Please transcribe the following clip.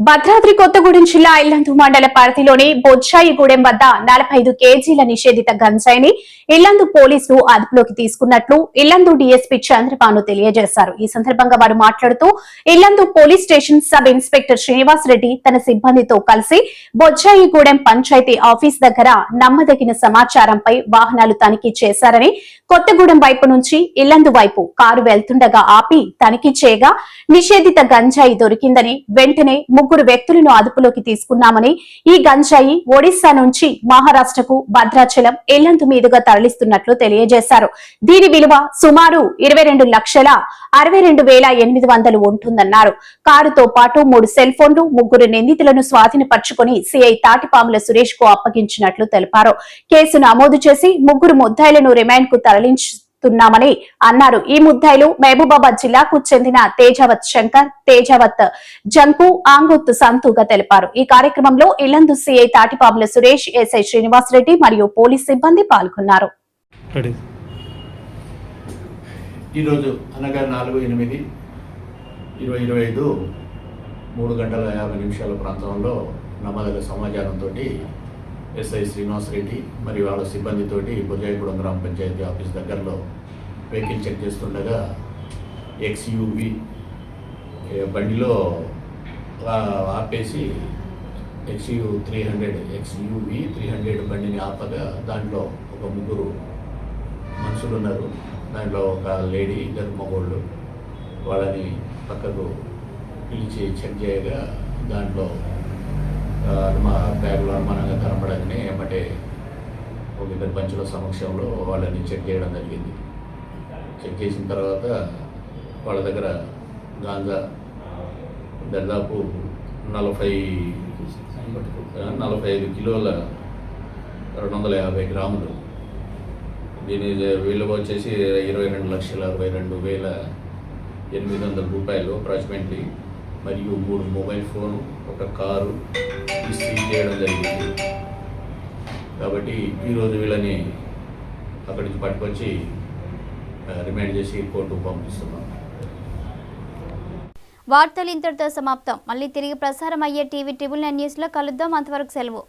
భద్రాద్రి కొత్తగూడెం జిల్లా ఇల్లందు మండల పరిధిలోని బొచ్చాయిగూడెం వద్ద నలభై ఐదు కేజీల నిషేధిత గంజాయిని ఇల్లందు పోలీసులు అదుపులోకి తీసుకున్నట్లు ఇల్లందు డీఎస్పీ చంద్రబాను తెలియజేశారు. ఈ సందర్భంగా వారు మాట్లాడుతూ Yellandu police station sub inspector Srinivas Reddy తన సిబ్బందితో కలిసి బొచ్చాయిగూడెం పంచాయతీ ఆఫీస్ దగ్గర నమ్మదగిన సమాచారంపై వాహనాలు తనిఖీ చేశారని కొత్తగూడెం వైపు నుంచి ఇల్లందు వైపు కారు వెళ్తుండగా ఆపి తనిఖీ చేయగా నిషేధిత గంజాయి దొరికిందని వెంటనే ముగ్గురు వ్యక్తులను అదుపులోకి తీసుకున్నామని ఈ గంజాయి ఒడిశా నుంచి మహారాష్ట్రకు భద్రాచలం ఎల్లంతు మీదుగా తరలిస్తున్నట్లు తెలియజేశారు. దీని విలువ సుమారు ఇరవై రెండు లక్షల అరవై రెండు వేల ఎనిమిది వందలు ఉంటుందన్నారు. కారుతో పాటు మూడు సెల్ ఫోన్లు ముగ్గురు నిందితులను స్వాధీనపరుచుకుని సిఐ తాటిపాముల సురేష్కు అప్పగించినట్లు తెలిపారు. కేసు నమోదు చేసి ముగ్గురు ముద్దాయిలను రిమాండ్కు తరలించుతున్నామని అన్నారు. ఈ ముద్దాయిలు మహబూబాబాద్ జిల్లాకు చెందిన తేజావత్ శంకర్ తేజావత్ జంకు ఆంగుత్ సంతుగా తెలిపారు. ఈ కార్యక్రమంలో ఇల్లందు సిఐ తాటిపాముల సురేష్ ఎస్ఐ శ్రీనివాస్ రెడ్డి మరియు పోలీస్ సిబ్బంది పాల్గొన్నారు. ఈరోజు అనగా నాలుగు ఎనిమిది ఇరవై ఇరవై ఐదు మూడు గంటల యాభై నిమిషాల ప్రాంతంలో నమ్మదగ సమాచారంతో ఎస్ఐ శ్రీనివాస్ రెడ్డి మరియు వాళ్ళ సిబ్బందితోటి బుజాయిగూడెం గ్రామ పంచాయతీ ఆఫీస్ దగ్గరలో వెహికల్ చెక్ చేస్తుండగా ఎక్స్యూవి బండిలో ఆపేసి XU three hundred XUV three hundred బండిని ఆపగా దాంట్లో ఒక ముగ్గురు మనుషులు ఉన్నారు దాంట్లో ఒక లేడీ ఇద్దరు మగోళ్ళు వాళ్ళని పక్కకు పిలిచి చెక్ చేయగా దాంట్లో మా బ్యాగ్లో అనుమానంగా కనపడగానే ఏమంటే ఒక ఇద్దరు పంచుల సమక్షంలో వాళ్ళని చెక్ చేయడం జరిగింది. చెక్ చేసిన తర్వాత వాళ్ళ దగ్గర గాంజా దాదాపు నలభై నలభై ఐదు కిలోల రెండు వందల యాభై గ్రాములు. దీని విలువ వచ్చేసి ఇరవై రెండు లక్షల అరవై రెండు వేల ఎనిమిది వందల రూపాయలు అప్రాక్సిమేట్లీ. మరియు మూడు మొబైల్ ఫోన్ ఒక కారు ఈ సీజ్ చేయడం జరిగింది. కాబట్టి ఈరోజు వీళ్ళని అక్కడి నుంచి పట్టుకొచ్చి ఆ, రిమైండ్ చేసి కోర్టుకు పంపిస్తున్నాం. వార్తలు ఇంతటితో సమాప్తం. మళ్ళీ తిరిగి ప్రసారం అయ్యే టీవీ ట్రిబుల్ నైన్ న్యూస్లో కలుద్దాం. అంతవరకు సెలవు.